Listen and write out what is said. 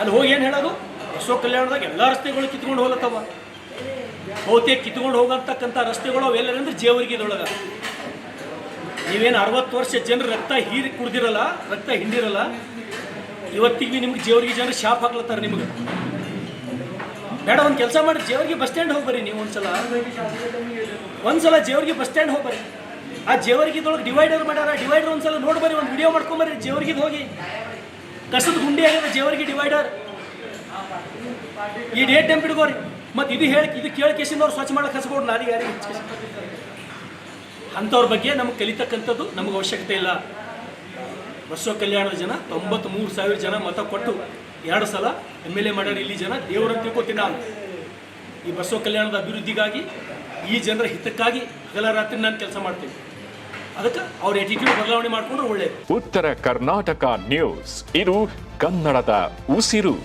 ಅಲ್ಲಿ ಹೋಗಿ ಏನು ಹೇಳೋದು? ಅಶೋಕ ಕಲ್ಯಾಣದಾಗ ಎಲ್ಲ ರಸ್ತೆಗಳು ಕಿತ್ಕೊಂಡು ಹೋಗ್ಲತ್ತವ. ಬಹುತೇಕ ಕಿತ್ಕೊಂಡು ಹೋಗತಕ್ಕಂಥ ರಸ್ತೆಗಳು ಅವೆಲ್ಲರಂದ್ರೆ ಜೇವರ್ಗಿದೊಳಗ. ನೀವೇನು ಅರವತ್ತು ವರ್ಷ ಜನರು ರಕ್ತ ಹೀರಿ ಕುಡ್ದಿರಲ್ಲ, ರಕ್ತ ಹಿಂಡಿರಲ್ಲ, ಇವತ್ತಿಗೆ ನಿಮ್ಗೆ ಜೇವರ್ಗಿ ಜನರು ಶಾಪ್ ಹಾಕ್ಲತ್ತಾರ ನಿಮ್ಗೆ. ಬೇಡ, ಒಂದು ಕೆಲಸ ಮಾಡಿ, ಜೇವರ್ಗಿ ಬಸ್ ಸ್ಟ್ಯಾಂಡ್ ಹೋಗ್ಬರಿ ನೀವು ಒಂದ್ಸಲ. ಒಂದ್ಸಲ ಜೇವರ್ಗಿ ಬಸ್ ಸ್ಟ್ಯಾಂಡ್ ಹೋಗ್ಬರಿ ಆ ಜೇವರ್ಗಿದೊಳಗೆ ಡಿವೈಡರ್ ಮಾಡ್ಯಾರ ಡಿವೈಡರ್ ಒಂದ್ಸಲ ನೋಡಿ ಬರ್ರಿ ಒಂದು ವಿಡಿಯೋ ಮಾಡ್ಕೊಂಬರಿ ಜೇವರ್ಗಿದ ಹೋಗಿ. ಕಸದ ಗುಂಡಿ ಆಗಿದೆ ಜೇವರಿಗೆ ಡಿವೈಡರ್ ಈ ಡೇಟ್ ಟೈಮ್ ಬಿಡ್ಕೋರಿ ಮತ್ತು ಇದು ಹೇಳಿ, ಇದು ಕೇಳಿ ಕೇಸಿಂದ ಸ್ವಚ್ಛ ಮಾಡಕ್ಕೆ ಹಚ್ಕೊಡು ನಾಲಿಗೆ ಯಾರಿಗೆ ಅಂಥವ್ರ ಬಗ್ಗೆ ನಮ್ಗೆ ಕಲಿತಕ್ಕಂಥದ್ದು ನಮಗೆ ಅವಶ್ಯಕತೆ ಇಲ್ಲ. ಬಸವ ಕಲ್ಯಾಣದ ಜನ, ತೊಂಬತ್ಮೂರು ಸಾವಿರ ಜನ ಮತ ಕೊಟ್ಟು ಎರಡು ಸಲ ಎಂ ಎಲ್ ಎ ಮಾಡ್ಯಾರ ಇಲ್ಲಿ ಜನ ದೇವರಂತ ತಿಳ್ಕೊತೀನಿ ನಾನು. ಈ ಬಸವ ಕಲ್ಯಾಣದ ಅಭಿವೃದ್ಧಿಗಾಗಿ, ಈ ಜನರ ಹಿತಕ್ಕಾಗಿ ಹಗಲ ರಾತ್ರಿ ನಾನು ಕೆಲಸ ಮಾಡ್ತೀನಿ. ಅದಕ್ಕೆ ಅವ್ರ ಎಟಿಟ್ಯೂಡ್ ಬದಲಾವಣೆ ಮಾಡಿಕೊಂಡ್ರೆ ಒಳ್ಳೇದು. ಉತ್ತರ ಕರ್ನಾಟಕ ನ್ಯೂಸ್ ಇದು ಕನ್ನಡದ ಉಸಿರು.